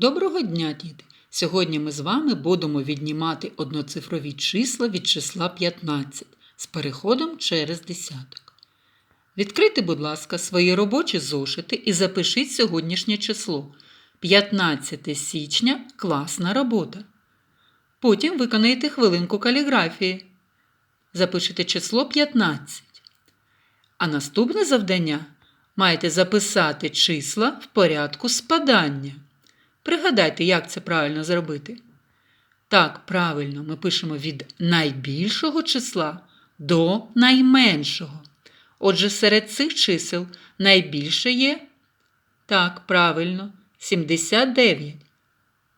Доброго дня, діти! Сьогодні ми з вами будемо віднімати одноцифрові числа від числа 15 з переходом через десяток. Відкрийте, будь ласка, свої робочі зошити і запишіть сьогоднішнє число. 15 січня класна робота. Потім виконайте хвилинку каліграфії. Запишіть число 15. А наступне завдання маєте записати числа в порядку спадання. Пригадайте, як це правильно зробити. Так, правильно, ми пишемо від найбільшого числа до найменшого. Отже, серед цих чисел найбільше є, так, правильно, 79,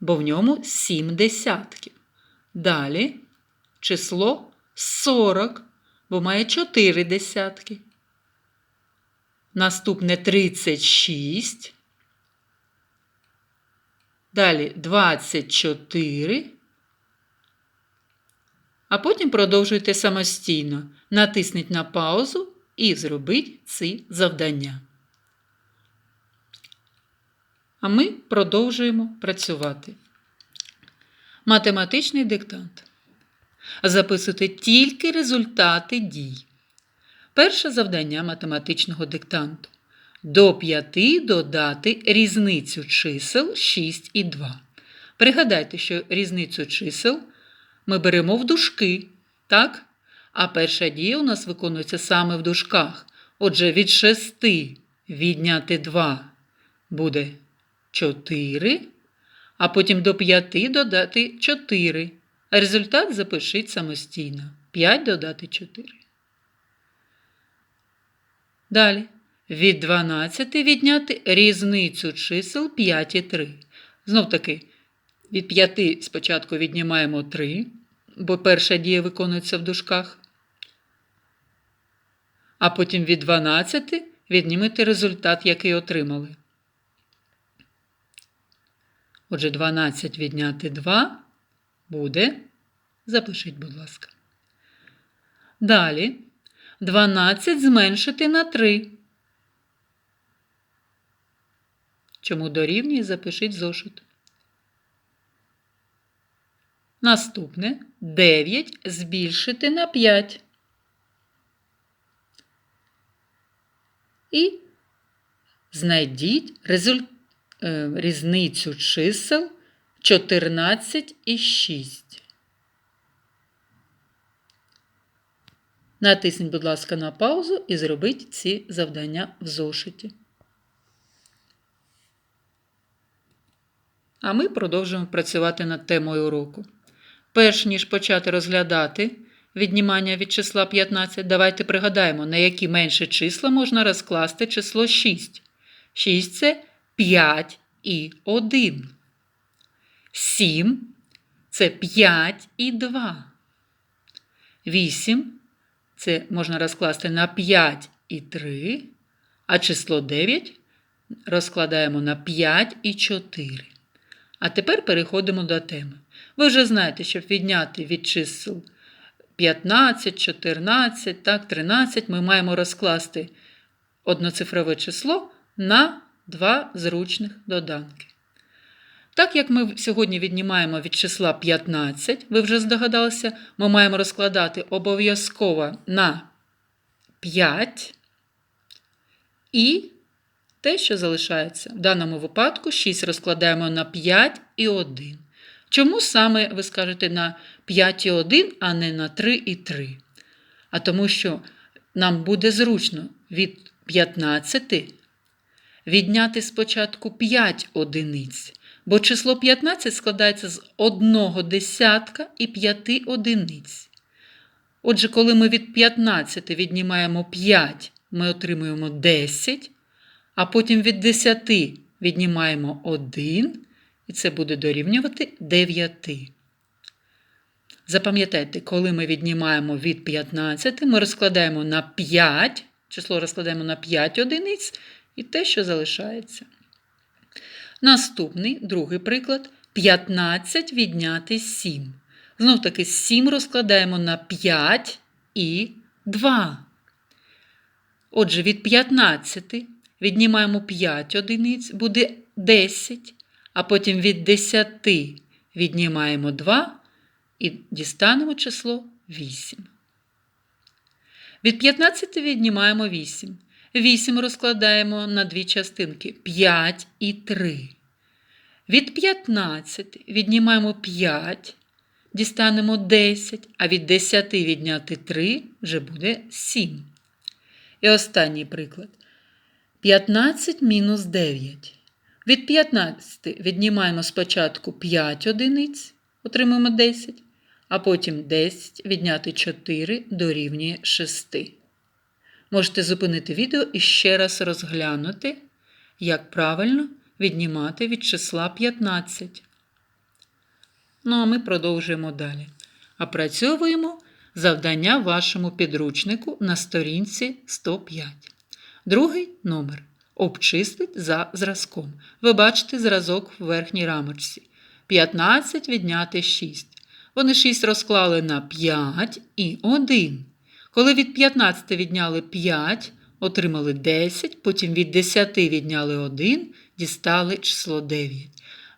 бо в ньому 7 десятків. Далі число 40, бо має 4 десятки. Наступне 36. Далі 24. А потім продовжуйте самостійно. Натисніть на паузу і зробіть ці завдання. А ми продовжуємо працювати. Математичний диктант. Записуйте тільки результати дій. Перше завдання математичного диктанту. До 5 додати різницю чисел 6 і 2. Пригадайте, що різницю чисел ми беремо в дужки, так? А перша дія у нас виконується саме в дужках. Отже, від 6 відняти 2 буде 4, а потім до 5 додати 4. Результат запишіть самостійно. 5 додати 4. Далі. Від 12 відняти різницю чисел 5 і 3. Знов таки, від 5 спочатку віднімаємо 3, бо перша дія виконується в дужках. А потім від 12 віднімете результат, який отримали. Отже, 12 відняти 2 буде. Запишіть, будь ласка. Далі 12 зменшити на 3. Чому дорівнює, запишіть зошит. Наступне 9 збільшити на 5. І знайдіть резуль... е, різницю чисел 14 і 6. Натисніть, будь ласка, на паузу і зробіть ці завдання в зошиті. А ми продовжуємо працювати над темою уроку. Перш ніж почати розглядати віднімання від числа 15, давайте пригадаємо, на які менші числа можна розкласти число 6. 6 це 5 і 1. 7 це 5 і 2. 8 це можна розкласти на 5 і 3, а число 9 розкладаємо на 5 і 4. А тепер переходимо до теми. Ви вже знаєте, щоб відняти від чисел 15, 14, так, 13, ми маємо розкласти одноцифрове число на два зручних доданки. Так як ми сьогодні віднімаємо від числа 15, ви вже здогадалися, ми маємо розкладати обов'язково на 5 і те, що залишається. В даному випадку 6 розкладаємо на 5 і 1. Чому саме ви скажете на 5 і 1, а не на 3 і 3? А тому що нам буде зручно від 15 відняти спочатку 5 одиниць, бо число 15 складається з 1 десятка і 5 одиниць. Отже, коли ми від 15 віднімаємо 5, ми отримуємо 10, а потім від 10 віднімаємо 1, і це буде дорівнювати 9. Запам'ятайте, коли ми віднімаємо від 15, ми розкладаємо на 5, число розкладаємо на 5 одиниць і те, що залишається. Наступний, другий приклад 15 відняти 7. Знов таки 7 розкладаємо на 5 і 2. Отже, від 15 віднімаємо 5 одиниць, буде 10, а потім від 10 віднімаємо 2 і дістанемо число 8. Від 15 віднімаємо 8. 8 розкладаємо на дві частинки 5 і 3. Від 15 віднімаємо 5, дістанемо 10, а від 10 відняти 3 вже буде 7. І останній приклад. 15 мінус 9. Від 15 віднімаємо спочатку 5 одиниць, отримуємо 10, а потім 10 відняти 4 дорівнює 6. Можете зупинити відео і ще раз розглянути, як правильно віднімати від числа 15. Ну, а ми продовжуємо далі. Опрацьовуємо завдання вашому підручнику на сторінці 105. Другий номер. Обчислить за зразком. Ви бачите зразок в верхній рамочці. 15 відняти 6. Вони 6 розклали на 5 і 1. Коли від 15 відняли 5, отримали 10, потім від 10 відняли 1, дістали число 9.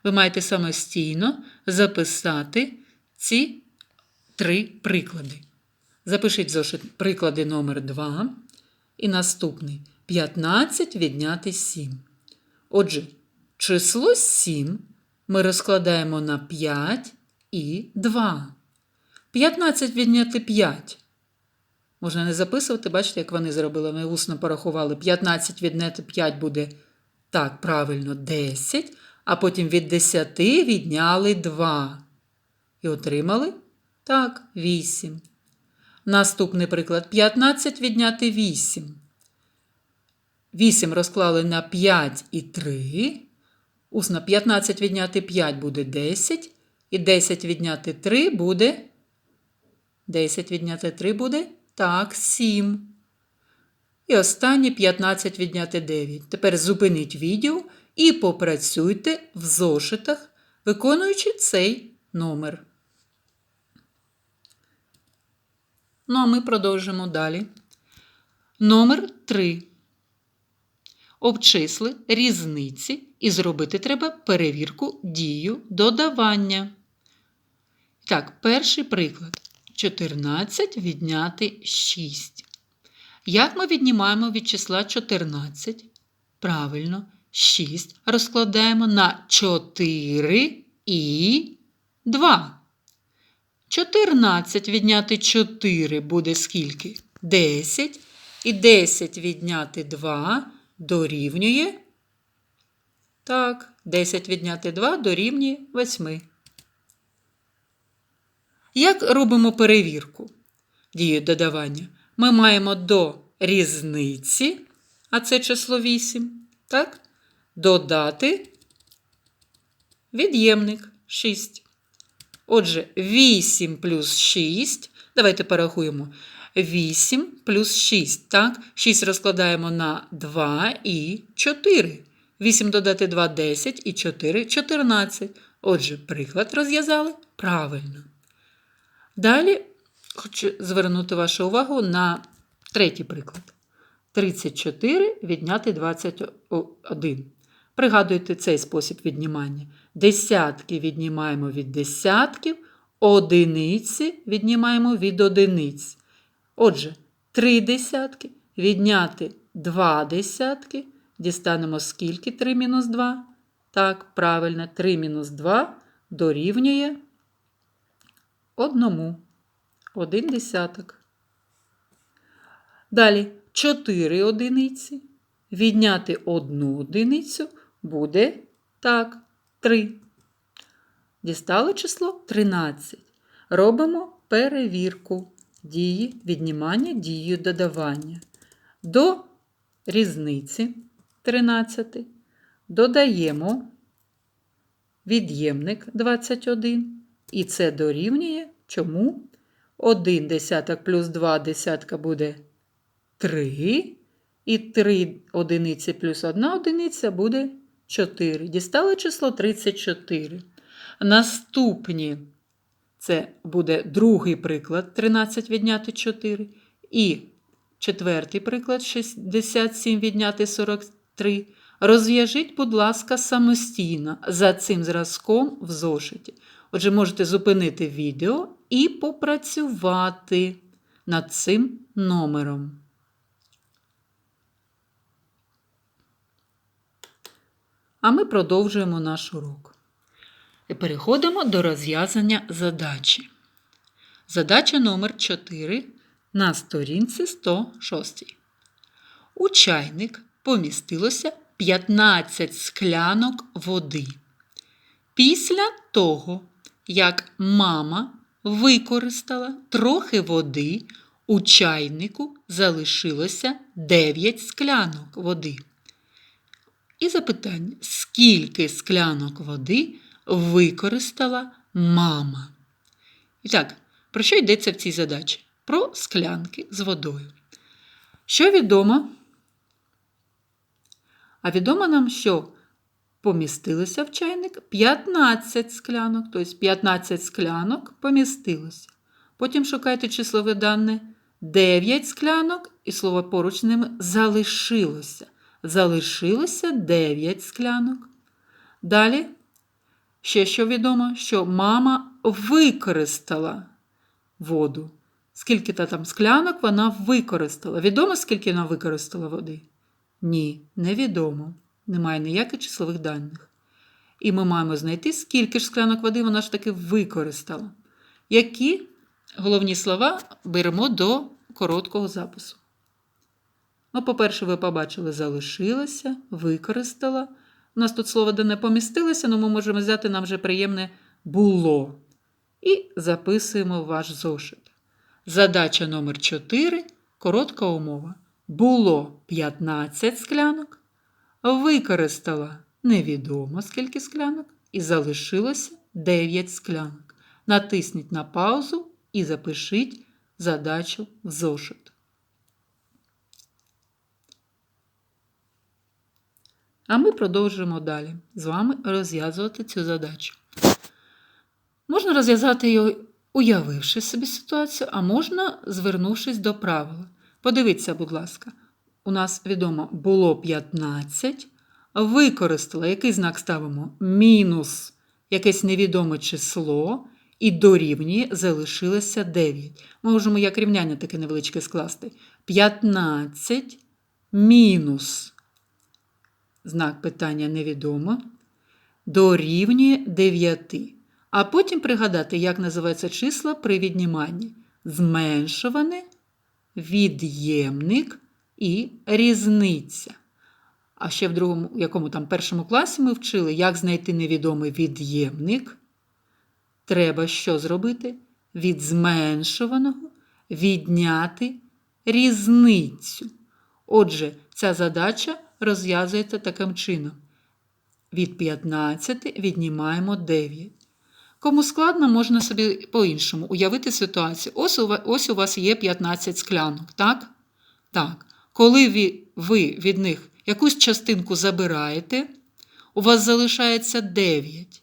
Ви маєте самостійно записати ці три приклади. Запишіть приклади номер 2 і наступний 15 відняти 7. Отже, число 7 ми розкладаємо на 5 і 2. 15 відняти 5. Можна не записувати, бачите, як вони зробили, ми усно порахували. 15 відняти 5 буде так, правильно, 10, а потім від 10 відняли 2. І отримали так, 8. Наступний приклад 15 відняти 8. 8 розклали на 5 і 3. Усно 15 відняти 5 буде 10. І 10 відняти 3 буде. 10 відняти 3 буде. Так, 7. І останнє 15 відняти 9. Тепер зупиніть відео і попрацюйте в зошитах, виконуючи цей номер. Ну, а ми продовжимо далі. Номер 3. Обчисли різниці і зробити треба перевірку дію додавання. Так, перший приклад. 14 відняти 6. Як ми віднімаємо від числа 14? Правильно, 6 розкладаємо на 4 і 2. 14 відняти 4 буде скільки? 10. І 10 відняти 2 дорівнює. Так, 10 відняти 2 дорівнює 8. Як робимо перевірку дію додавання? Ми маємо до різниці, а це число 8, так? додати від'ємник 6. Отже, 8 плюс 6. Давайте порахуємо. 8 плюс 6. Так? 6 розкладаємо на 2 і 4. 8 додати 2 10 і 4 14. Отже, приклад розв'язали правильно. Далі хочу звернути вашу увагу на третій приклад. 34 відняти 21. Пригадуйте цей спосіб віднімання. Десятки віднімаємо від десятків, одиниці віднімаємо від одиниць. Отже, 3 десятки відняти 2 десятки. Дістанемо скільки 3 мінус 2? Так, правильно, 3 мінус 2 дорівнює одному. Один десяток. Далі 4 одиниці. Відняти одну одиницю буде так, 3. Дістали число 13. Робимо перевірку дії віднімання дією додавання. До різниці 13 додаємо від'ємник 21. І це дорівнює чому? 1 десяток плюс 2 десятка буде 3. І 3 одиниці плюс 1 одиниця буде 4. Дістали число 34. Наступні це буде другий приклад 13 відняти 4. І четвертий приклад 67 відняти 43. Розв'яжіть, будь ласка, самостійно за цим зразком в зошиті. Отже, можете зупинити відео і попрацювати над цим номером. А ми продовжуємо наш урок. І переходимо до розв'язання задачі. Задача номер 4 на сторінці 106. У чайник помістилося 15 склянок води. Після того, як мама використала трохи води, у чайнику залишилося 9 склянок води. І запитання, скільки склянок води використала мама? І так, про що йдеться в цій задачі? Про склянки з водою. Що відомо? А відомо нам, що помістилося в чайник 15 склянок, тобто 15 склянок помістилося. Потім шукайте числове дане 9 склянок, і слово поруч ними залишилося. Залишилося 9 склянок. Далі, ще що відомо, що мама використала воду. Скільки та там склянок вона використала. Відомо, скільки вона використала води? Ні, невідомо. Немає ніяких числових даних. І ми маємо знайти, скільки ж склянок води вона ж таки використала. Які головні слова беремо до короткого запису. Ну, по-перше, ви побачили, залишилося, використала. У нас тут слово де не помістилося, але ми можемо взяти нам вже приємне було. І записуємо ваш зошит. Задача номер 4 коротка умова. Було 15 склянок, використала невідомо скільки склянок, і залишилося 9 склянок. Натисніть на паузу і запишіть задачу в зошит. А ми продовжуємо далі з вами розв'язувати цю задачу. Можна розв'язати її, уявивши собі ситуацію, а можна звернувшись до правила. Подивіться, будь ласка, у нас відомо було 15, використала, який знак ставимо? Мінус якесь невідоме число, і дорівнює залишилося 9. Ми можемо як рівняння таке невеличке скласти. 15 мінус знак питання невідомо, дорівнює 9. А потім пригадати, як називаються числа при відніманні. Зменшуване, від'ємник і різниця. А ще в другому, якому там першому класі ми вчили, як знайти невідомий від'ємник. Треба що зробити? Від зменшуваного відняти різницю. Отже, ця задача розв'язується таким чином. Від 15 віднімаємо 9. Кому складно, можна собі по-іншому уявити ситуацію. Ось у, вас, ось у вас є 15 склянок, так? Так. Коли ви, від них якусь частинку забираєте, у вас залишається 9.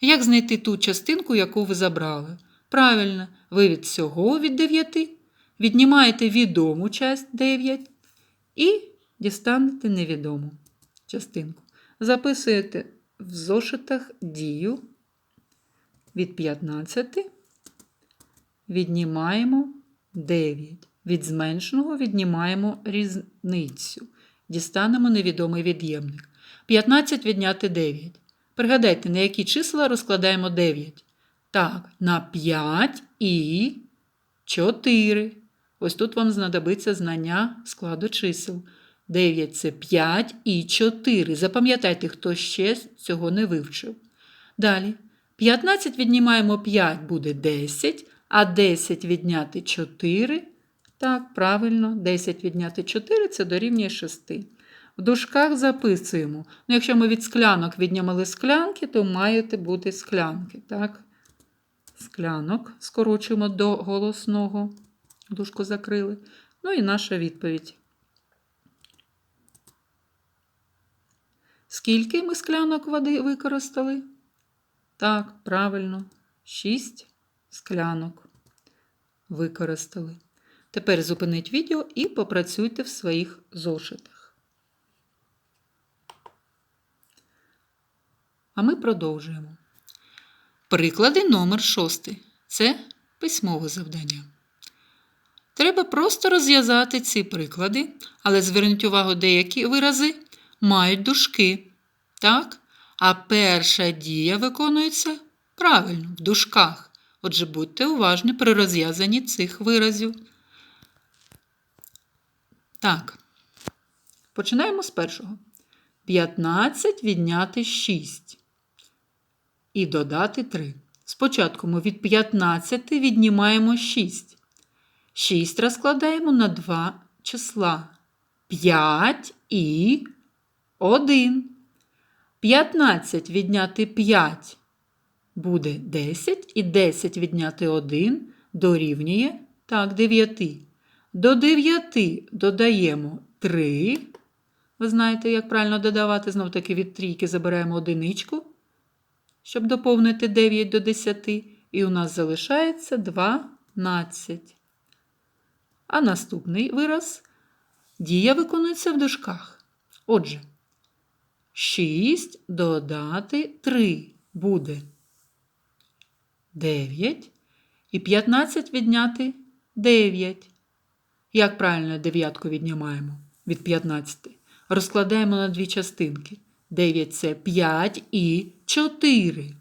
Як знайти ту частинку, яку ви забрали? Правильно, ви від всього від 9 віднімаєте відому часть 9 і дістанете невідому частинку. Записуєте в зошитах дію від 15 віднімаємо 9. Від зменшеного віднімаємо різницю. Дістанемо невідомий від'ємник. 15 відняти 9. Пригадайте, на які числа розкладаємо 9. Так, на 5 і 4. Ось тут вам знадобиться знання складу чисел. 9 це 5 і 4. Запам'ятайте, хто ще цього не вивчив. Далі. 15 віднімаємо 5 буде 10, а 10 відняти 4. Так, правильно, 10 відняти 4 це дорівнює 6. В дужках записуємо. Ну, Якщо ми від склянок віднімали склянки, то маєте бути склянки. Так? Склянок скорочуємо до голосного. Дужку закрили. Ну і наша відповідь. Скільки ми склянок води використали? Так, правильно, 6 склянок використали. Тепер зупиніть відео і попрацюйте в своїх зошитах. А ми продовжуємо. Приклади номер 6. Це письмове завдання. Треба просто розв'язати ці приклади, але зверніть увагу, деякі вирази мають дужки. Так? А перша дія виконується правильно, в дужках. Отже, будьте уважні при розв'язанні цих виразів. Так. Починаємо з першого. 15 відняти 6 і додати 3. Спочатку ми від 15 віднімаємо 6. 6 розкладаємо на два числа 5 і 1. 15 відняти 5 буде 10, і 10 відняти 1 дорівнює так, 9. До 9 додаємо 3. Ви знаєте, як правильно додавати, знов таки від трійки забираємо одиничку, щоб доповнити 9 до 10. І у нас залишається 12. А наступний вираз дія виконується в дужках. Отже, 6 додати 3 буде 9. І 15 відняти 9. Як правильно дев'ятку віднімаємо від 15? Розкладаємо на дві частинки. 9 це 5 і 4.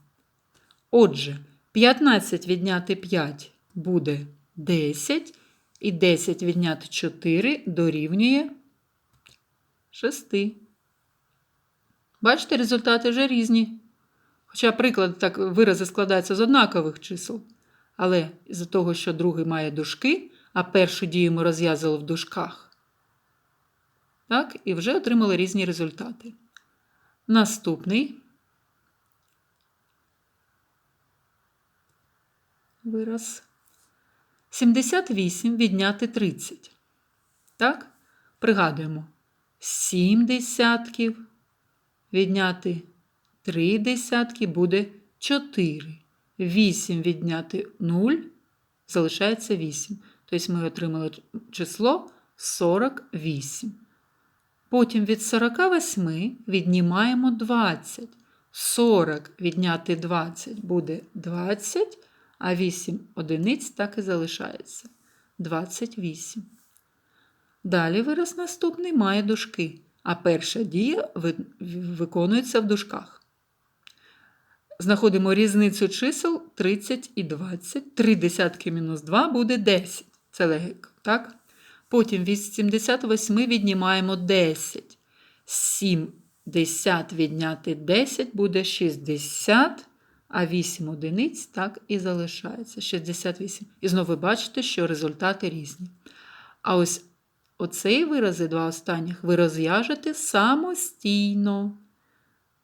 Отже, 15 відняти 5 буде 10. І 10 відняти 4 дорівнює 6. Бачите, результати вже різні. Хоча приклад так вирази складаються з однакових чисел. Але з-за того, що другий має дужки, а першу дію ми розв'язали в дужках. Так, і вже отримали різні результати. Наступний вираз. 78 відняти 30. Так? Пригадуємо. 7 десятків відняти 3 десятки буде 4. 8 відняти 0 залишається 8. Тобто ми отримали число 48. Потім від 48 віднімаємо 20. 40 відняти 20 буде 20, а 8 одиниць так і залишається. 28. Далі вираз наступний має дужки, а перша дія виконується в дужках. Знаходимо різницю чисел 30 і 20. 3 десятки мінус 2 буде 10. Це легко, так? Потім від 78 віднімаємо 10. 7 десят відняти 10 буде 60, а 8 одиниць так і залишається. 68. І знову ви бачите, що результати різні. А ось оцей вирази, два останніх, ви розв'яжете самостійно.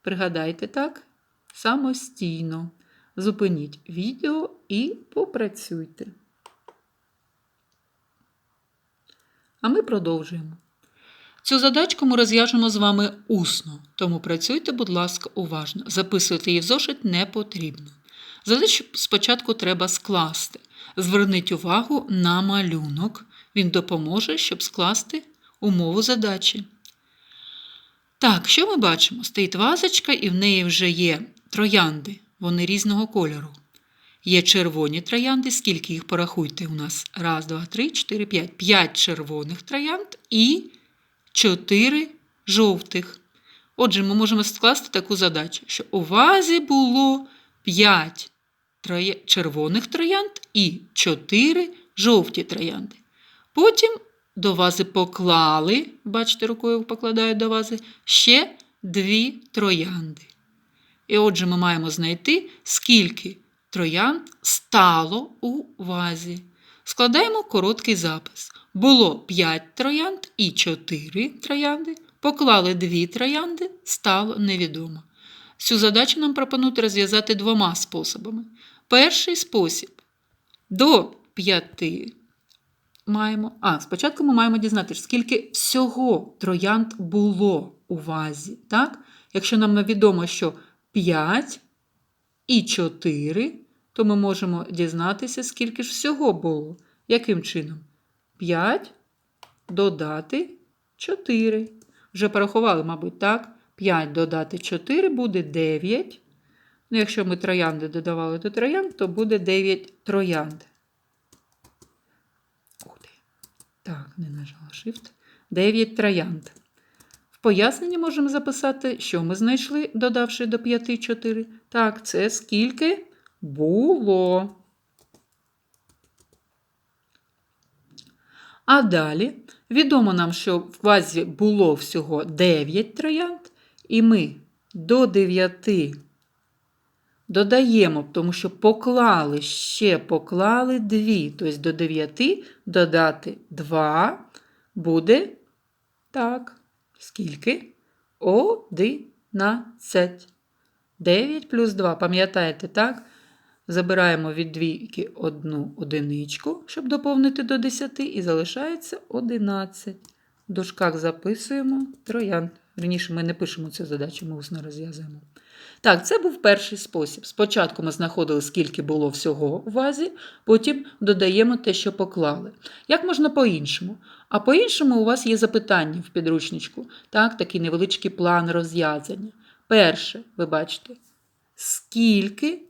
Пригадайте так? Самостійно. Зупиніть відео і попрацюйте. А ми продовжуємо. Цю задачку ми розв'яжемо з вами усно, тому працюйте, будь ласка, уважно. Записувати її в зошит не потрібно. Задачу спочатку треба скласти. Зверніть увагу на малюнок. Він допоможе, щоб скласти умову задачі. Так, що ми бачимо? Стоїть вазочка, і в неї вже є троянди. Вони різного кольору. Є червоні троянди, скільки їх порахуйте у нас? Раз, два, три, чотири, п'ять. П'ять червоних троянд і чотири жовтих. Отже, ми можемо скласти таку задачу, що у вазі було 5 троє... червоних троянд і 4 жовті троянди. Потім до вази поклали, бачите, рукою покладаю до вази, ще дві троянди. І отже, ми маємо знайти, скільки троянд стало у вазі. Складаємо короткий запис. Було 5 троянд і 4 троянди. Поклали 2 троянди, стало невідомо. Цю задачу нам пропонують розв'язати двома способами. Перший спосіб до 5 маємо. А, спочатку ми маємо дізнатися, скільки всього троянд було у вазі. Так? Якщо нам відомо, що 5 і 4, то ми можемо дізнатися, скільки ж всього було. Яким чином? 5 додати 4. Вже порахували, мабуть, так. 5 додати 4 буде 9. Ну, якщо ми троянди додавали до троянд, то буде 9 троянд. Так, не нажала Shift. 9 троянд. В поясненні можемо записати, що ми знайшли, додавши до 5 4. Так, це скільки було. А далі відомо нам, що в вазі було всього 9 троянд, і ми до 9 додаємо, тому що поклали ще поклали 2. Тобто до 9 додати 2 буде так. Скільки? 11. 9 плюс 2. Пам'ятаєте, так? Забираємо від двійки одну одиничку, щоб доповнити до 10, і залишається 11. В дужках записуємо троян. Вірніше, ми не пишемо цю задачу, ми усно розв'язуємо. Так, це був перший спосіб. Спочатку ми знаходили, скільки було всього у вазі, потім додаємо те, що поклали. Як можна по-іншому? А по-іншому у вас є запитання в підручничку. Так, такий невеличкий план розв'язання. Перше, ви бачите, скільки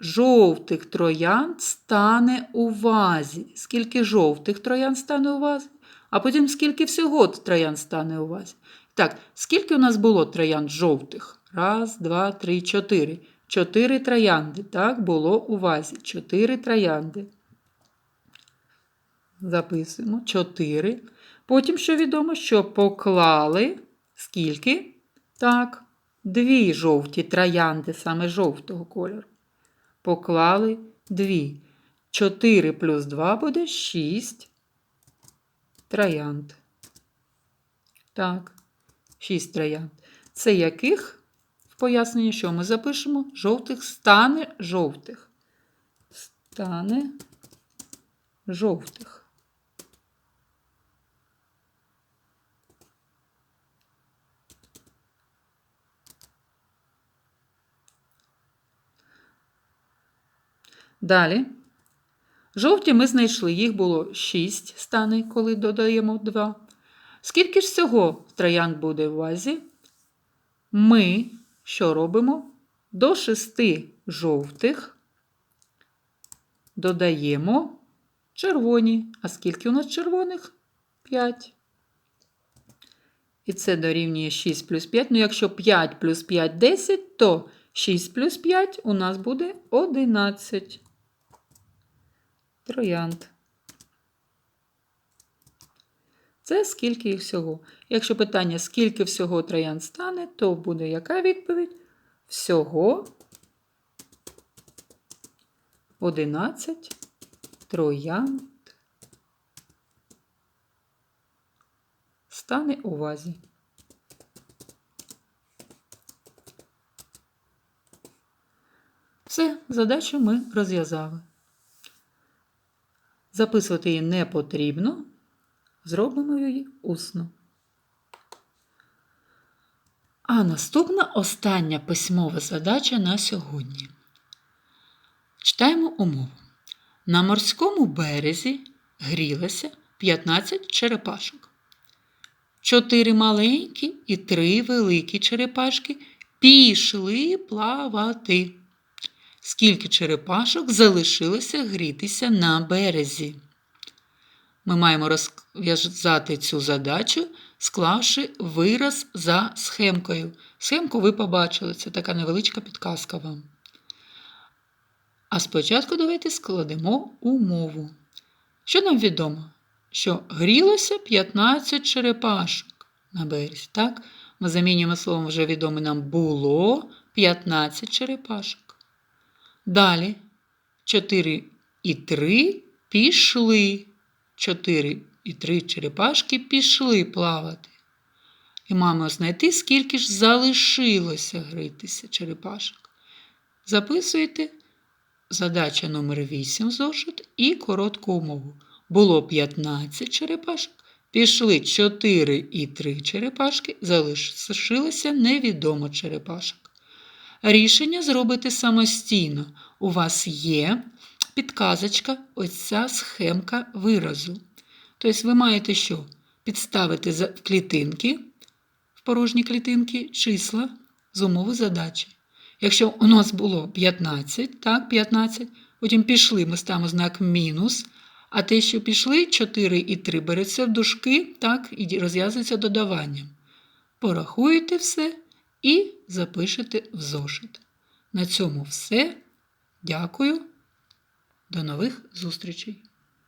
жовтих троянд стане у вазі? Скільки жовтих троянд стане у вазі? А потім скільки всього троянд стане у вазі? Так, скільки у нас було троянд жовтих? Раз, два, три, чотири. Чотири троянди. Так, було у вазі. Чотири троянди. Записуємо. Чотири. Потім, що відомо, що поклали скільки? Так, дві жовті троянди, саме жовтого кольору. Поклали дві. 4 плюс 2 буде 6 троянд. Так, 6 троянд. Це яких в поясненні, що ми запишемо? Жовтих стане жовтих. Стане жовтих. Далі. Жовті ми знайшли, їх було 6 стане, коли додаємо 2. Скільки ж всього троянд буде в вазі? Ми що робимо? До 6 жовтих додаємо червоні. А скільки у нас червоних? 5. І це дорівнює 6 плюс 5. Ну, якщо 5 плюс 5 10, то 6 плюс 5 у нас буде 11 троянд. Це скільки їх всього. Якщо питання, скільки всього троянд стане, то буде яка відповідь? Всього 11 троянд стане у вазі. Все, задачу ми розв'язали. Записувати її не потрібно, зробимо її усно. А наступна остання письмова задача на сьогодні. Читаємо умову. На морському березі грілося 15 черепашок. Чотири маленькі і три великі черепашки пішли плавати. Скільки черепашок залишилося грітися на березі? Ми маємо розв'язати цю задачу, склавши вираз за схемкою. Схемку ви побачили, це така невеличка підказка вам. А спочатку давайте складемо умову. Що нам відомо? Що грілося 15 черепашок на березі. Так? Ми замінюємо словом вже відоме нам було 15 черепашок. Далі 4 і 3 пішли. 4 і 3 черепашки пішли плавати. І маємо знайти, скільки ж залишилося гритися черепашок. Записуйте задача номер 8 зошит і коротку умову. Було 15 черепашок, пішли 4 і 3 черепашки, залишилося невідомо черепашок. Рішення зробите самостійно. У вас є підказочка, оця схемка виразу. Тобто, ви маєте що? Підставити в клітинки, в порожні клітинки, числа з умови задачі. Якщо у нас було 15, так, 15, потім пішли, ми ставимо знак мінус. А те, що пішли, 4 і 3 береться в дужки, так, і розв'язується додаванням. Порахуєте все і запишете в зошит. На цьому все. Дякую. До нових зустрічей!